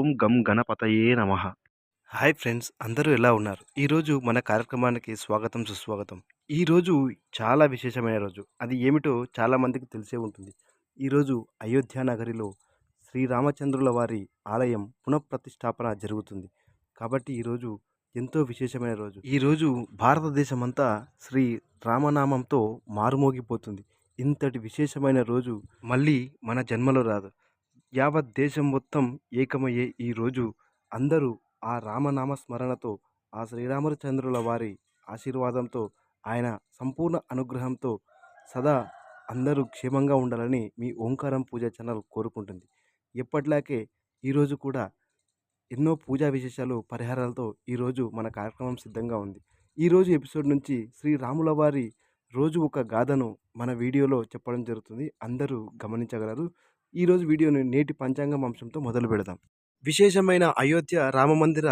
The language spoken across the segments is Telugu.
ఓం గం గణపతయే నమ. హాయ్ ఫ్రెండ్స్ అందరూ ఎలా ఉన్నారు? ఈరోజు మన కార్యక్రమానికి స్వాగతం సుస్వాగతం. ఈరోజు చాలా విశేషమైన రోజు. అది ఏమిటో చాలామందికి తెలిసే ఉంటుంది. ఈరోజు అయోధ్య నగరిలో శ్రీరామచంద్రుల వారి ఆలయం పునఃప్రతిష్టాపన జరుగుతుంది. కాబట్టి ఈరోజు ఎంతో విశేషమైన రోజు. ఈరోజు భారతదేశమంతా శ్రీ రామనామంతో మారుమోగిపోతుంది. ఇంతటి విశేషమైన రోజు మళ్ళీ మన జన్మలో రాదు. యావత్ దేశం మొత్తం ఏకమయ్యే ఈ రోజు అందరూ ఆ రామనామ స్మరణతో ఆ శ్రీరామచంద్రుల వారి ఆశీర్వాదంతో ఆయన సంపూర్ణ అనుగ్రహంతో సదా అందరూ క్షేమంగా ఉండాలని మీ ఓంకారం పూజ ఛానల్ కోరుకుంటుంది. ఎప్పట్లాగే ఈరోజు కూడా ఎన్నో పూజా విశేషాలు పరిహారాలతో ఈరోజు మన కార్యక్రమం సిద్ధంగా ఉంది. ఈరోజు ఎపిసోడ్ నుంచి శ్రీరాముల వారి రోజు ఒక గాథను మన వీడియోలో చెప్పడం జరుగుతుంది. అందరూ గమనించగలరు. ఈరోజు వీడియోని నేటి పంచాంగం అంశంతో మొదలు పెడదాం. విశేషమైన అయోధ్య రామమందిర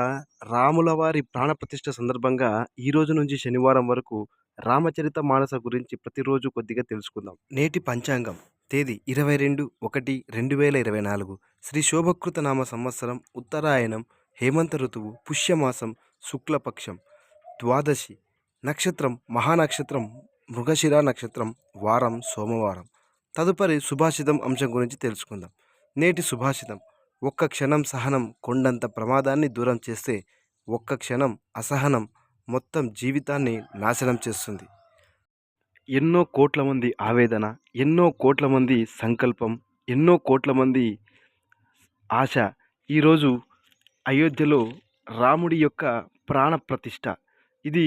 రాముల వారి ప్రాణప్రతిష్ఠ సందర్భంగా ఈ రోజు నుంచి శనివారం వరకు రామచరిత మానస గురించి ప్రతిరోజు కొద్దిగా తెలుసుకుందాం. నేటి పంచాంగం తేదీ ఇరవై రెండు ఒకటి రెండు వేల ఇరవై నాలుగు. శ్రీ శోభకృత నామ సంవత్సరం ఉత్తరాయణం హేమంత ఋతువు పుష్యమాసం శుక్లపక్షం ద్వాదశి నక్షత్రం మహానక్షత్రం మృగశిర నక్షత్రం వారం సోమవారం. తదుపరి సుభాషితం అంశం గురించి తెలుసుకుందాం. నేటి సుభాషితం ఒక్క క్షణం సహనం కొండంత ప్రమాదాన్ని దూరం చేస్తే ఒక్క క్షణం అసహనం మొత్తం జీవితాన్ని నాశనం చేస్తుంది. ఎన్నో కోట్ల మంది ఆవేదన ఎన్నో కోట్ల మంది సంకల్పం ఎన్నో కోట్ల మంది ఆశ ఈరోజు అయోధ్యలో రాముడి యొక్క ప్రాణ ప్రతిష్ట ఇది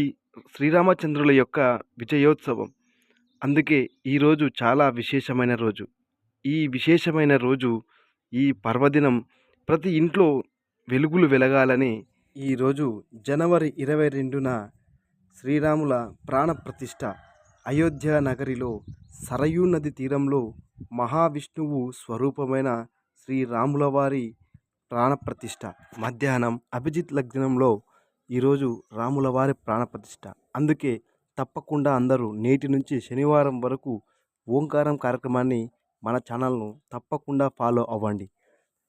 శ్రీరామచంద్రుల యొక్క విజయోత్సవం. అందుకే ఈరోజు చాలా విశేషమైన రోజు. ఈ విశేషమైన రోజు ఈ పర్వదినం ప్రతి ఇంట్లో వెలుగులు వెలగాలని ఈరోజు జనవరి ఇరవై రెండున శ్రీరాముల ప్రాణప్రతిష్ఠ అయోధ్య నగరిలో సరయూ నది తీరంలో మహావిష్ణువు స్వరూపమైన శ్రీరాముల వారి ప్రాణప్రతిష్ఠ మధ్యాహ్నం అభిజిత్ లగ్నంలో ఈరోజు రాముల వారి ప్రాణప్రతిష్ఠ అందుకే తప్పకుండా అందరూ నేటి నుంచి శనివారం వరకు ఓంకారం కార్యక్రమాన్ని మన ఛానల్ను తప్పకుండా ఫాలో అవ్వండి.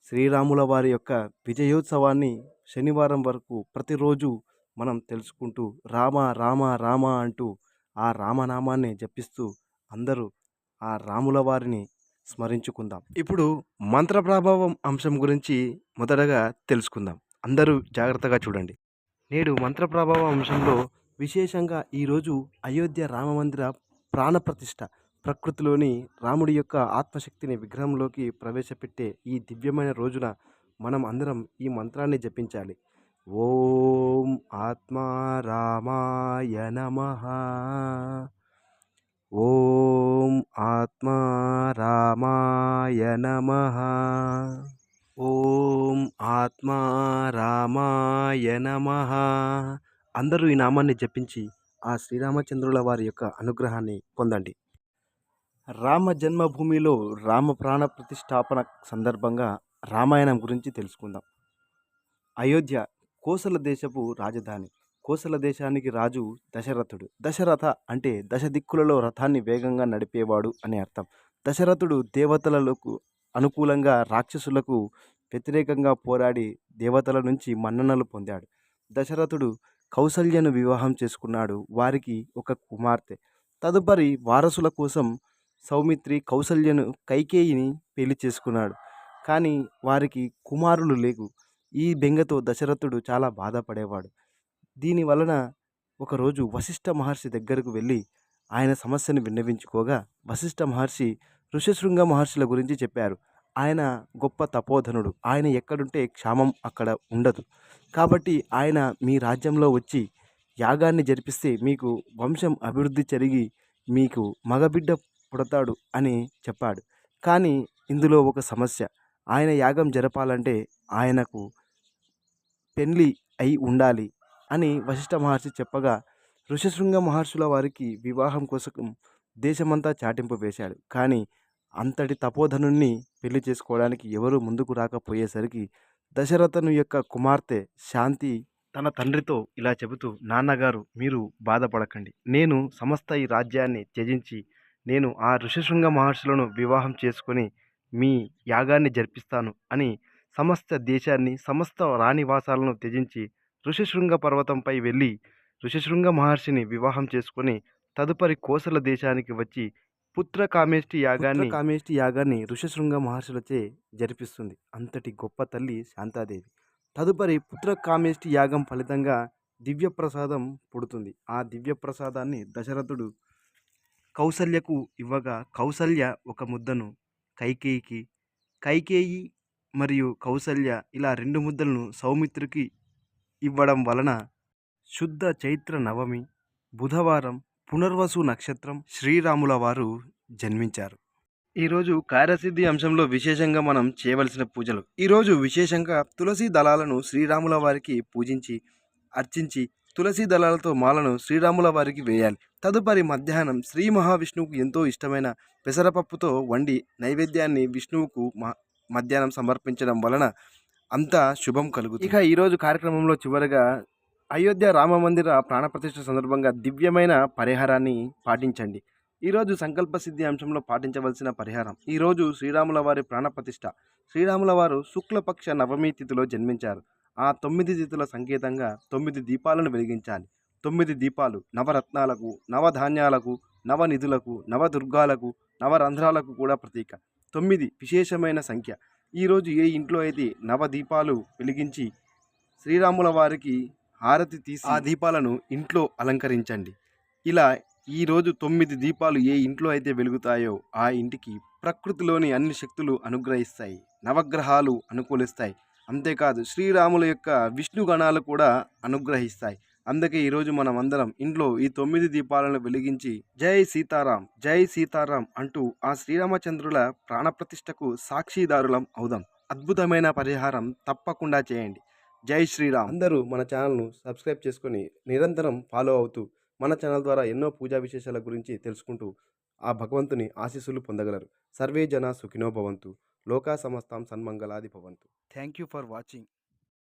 శ్రీరాముల వారి యొక్క విజయోత్సవాన్ని శనివారం వరకు ప్రతిరోజు మనం తెలుసుకుంటూ రామ రామ రామ అంటూ ఆ రామనామాన్ని జపిస్తూ అందరూ ఆ రాముల వారిని స్మరించుకుందాం. ఇప్పుడు మంత్ర ప్రభావం అంశం గురించి మొదటగా తెలుసుకుందాం. అందరూ జాగ్రత్తగా చూడండి. నేడు మంత్ర ప్రభావం అంశంలో విశేషంగా ఈరోజు అయోధ్య రామమందిర ప్రాణప్రతిష్ఠ ప్రకృతిలోని రాముడి యొక్క ఆత్మశక్తిని విగ్రహంలోకి ప్రవేశపెట్టే ఈ దివ్యమైన రోజున మనం అందరం ఈ మంత్రాన్ని జపించాలి. ఓం ఆత్మా రామాయ నమ. ఓం ఆత్మా రామాయ నమ. ఓం ఆత్మా రామాయ నమ. అందరూ ఈ నామాన్ని జపించి ఆ శ్రీరామచంద్రుల వారి యొక్క అనుగ్రహాన్ని పొందండి. రామ జన్మభూమిలో రామ ప్రాణ ప్రతిష్టాపన సందర్భంగా రామాయణం గురించి తెలుసుకుందాం. అయోధ్య కోసల దేశపు రాజధాని. కోసల దేశానికి రాజు దశరథుడు. దశరథ అంటే దశ దిక్కులలో రథాన్ని వేగంగా నడిపేవాడు అని అర్థం. దశరథుడు దేవతలకు అనుకూలంగా రాక్షసులకు వ్యతిరేకంగా పోరాడి దేవతల నుంచి మన్ననలు పొందాడు. దశరథుడు కౌసల్యను వివాహం చేసుకున్నాడు వారికి ఒక కుమార్తె. తదుపరి వారసుల కోసం సౌమిత్రి కౌసల్యను కైకేయిని పెళ్ళి చేసుకున్నాడు. కానీ వారికి కుమారులు లేవు. ఈ బెంగతో దశరథుడు చాలా బాధపడేవాడు. దీని వలన ఒకరోజు వశిష్ఠ మహర్షి దగ్గరకు వెళ్ళి ఆయన సమస్యను విన్నవించుకోగా వశిష్ఠ మహర్షి ఋషశృంగ మహర్షుల గురించి చెప్పారు. ఆయన గొప్ప తపోధనుడు. ఆయన ఎక్కడుంటే క్షామం అక్కడ ఉండదు. కాబట్టి ఆయన మీ రాజ్యంలో వచ్చి యాగాన్ని జరిపిస్తే మీకు వంశం అభివృద్ధి జరిగి మీకు మగబిడ్డ పుడతాడు అని చెప్పాడు. కానీ ఇందులో ఒక సమస్య. ఆయన యాగం జరపాలంటే ఆయనకు పెళ్ళి అయి ఉండాలి అని వశిష్ఠ మహర్షి చెప్పగా ఋషశృంగ మహర్షుల వారికి వివాహం కోసం దేశమంతా చాటింపు వేశాడు. కానీ అంతటి తపోధనుణ్ణి పెళ్ళి చేసుకోవడానికి ఎవరు ముందుకు రాకపోయేసరికి దశరథను యొక్క కుమార్తె శాంతి తన తండ్రితో ఇలా చెబుతూ నాన్నగారు మీరు బాధపడకండి. నేను సమస్త ఈ రాజ్యాన్ని త్యజించి నేను ఆ ఋషశృంగ మహర్షులను వివాహం చేసుకొని మీ యాగాన్ని జరిపిస్తాను అని సమస్త దేశాన్ని సమస్త రాణివాసాలను త్యజించి ఋషిశృంగ పర్వతంపై వెళ్ళి ఋషిశృంగ మహర్షిని వివాహం చేసుకొని తదుపరి కోసల దేశానికి వచ్చి పుత్ర కామేష్టి యాగాన్ని కామేష్టి యాగాన్ని ఋషశృంగ మహర్షులచే జరిపిస్తుంది. అంతటి గొప్ప తల్లి శాంతాదేవి. తదుపరి పుత్ర కామేష్టి యాగం ఫలితంగా దివ్య ప్రసాదం పుడుతుంది. ఆ దివ్య ప్రసాదాన్ని దశరథుడు కౌసల్యకు ఇవ్వగా కౌసల్య ఒక ముద్దను కైకేయికి కైకేయి మరియు కౌసల్య ఇలా రెండు ముద్దలను సౌమిత్రికి ఇవ్వడం వలన శుద్ధ చైత్ర నవమి బుధవారం పునర్వసు నక్షత్రం శ్రీరాముల వారు జన్మించారు. ఈరోజు కార్యసిద్ధి అంశంలో విశేషంగా మనం చేయవలసిన పూజలు. ఈరోజు విశేషంగా తులసి దళాలను శ్రీరాముల వారికి పూజించి అర్చించి తులసి దళాలతో మాలను శ్రీరాముల వారికి వేయాలి. తదుపరి మధ్యాహ్నం శ్రీ మహావిష్ణువుకు ఎంతో ఇష్టమైన పెసరపప్పుతో వండి నైవేద్యాన్ని విష్ణువుకు మధ్యాహ్నం సమర్పించడం వలన అంతా శుభం కలుగుతుంది. ఇక ఈరోజు కార్యక్రమంలో చివరగా అయోధ్య రామ మందిర ప్రాణప్రతిష్ఠ సందర్భంగా దివ్యమైన పరిహారాన్ని పాటించండి. ఈరోజు సంకల్ప సిద్ధి అంశంలో పాటించవలసిన పరిహారం. ఈరోజు శ్రీరాముల వారి ప్రాణప్రతిష్ఠ శ్రీరాముల వారు శుక్లపక్ష నవమి తిథిలో జన్మించారు. ఆ తొమ్మిది తిథుల సంకేతంగా తొమ్మిది దీపాలను వెలిగించాలి. తొమ్మిది దీపాలు నవరత్నాలకు నవధాన్యాలకు నవనిధులకు నవదుర్గాలకు నవరంధ్రాలకు కూడా ప్రతీక. తొమ్మిది విశేషమైన సంఖ్య. ఈరోజు ఏ ఇంట్లో అయితే నవదీపాలు వెలిగించి శ్రీరాముల వారికి హారతి తీసి ఆ దీపాలను ఇంట్లో అలంకరించండి. ఇలా ఈరోజు తొమ్మిది దీపాలు ఏ ఇంట్లో అయితే వెలుగుతాయో ఆ ఇంటికి ప్రకృతిలోని అన్ని శక్తులు అనుగ్రహిస్తాయి. నవగ్రహాలు అనుకూలిస్తాయి. అంతేకాదు శ్రీరాముల యొక్క విష్ణు గణాలు కూడా అనుగ్రహిస్తాయి. అందుకే ఈరోజు మనం అందరం ఇంట్లో ఈ తొమ్మిది దీపాలను వెలిగించి జై సీతారాం జై సీతారాం అంటూ ఆ శ్రీరామచంద్రుల ప్రాణప్రతిష్ఠకు సాక్షిదారులం అవుదాం. అద్భుతమైన పరిహారం తప్పకుండా చేయండి. జై శ్రీరామ్. అందరూ మన ఛానల్ను సబ్స్క్రైబ్ చేసుకొని నిరంతరం ఫాలో అవుతూ మన ఛానల్ ద్వారా ఎన్నో పూజా విశేషాల గురించి తెలుసుకుంటూ ఆ భగవంతుని ఆశీస్సులు పొందగలరు. సర్వే జన సుఖినో భవంతు. లోకా సమస్తాం సన్మంగళాది భవంతు. Thank you for watching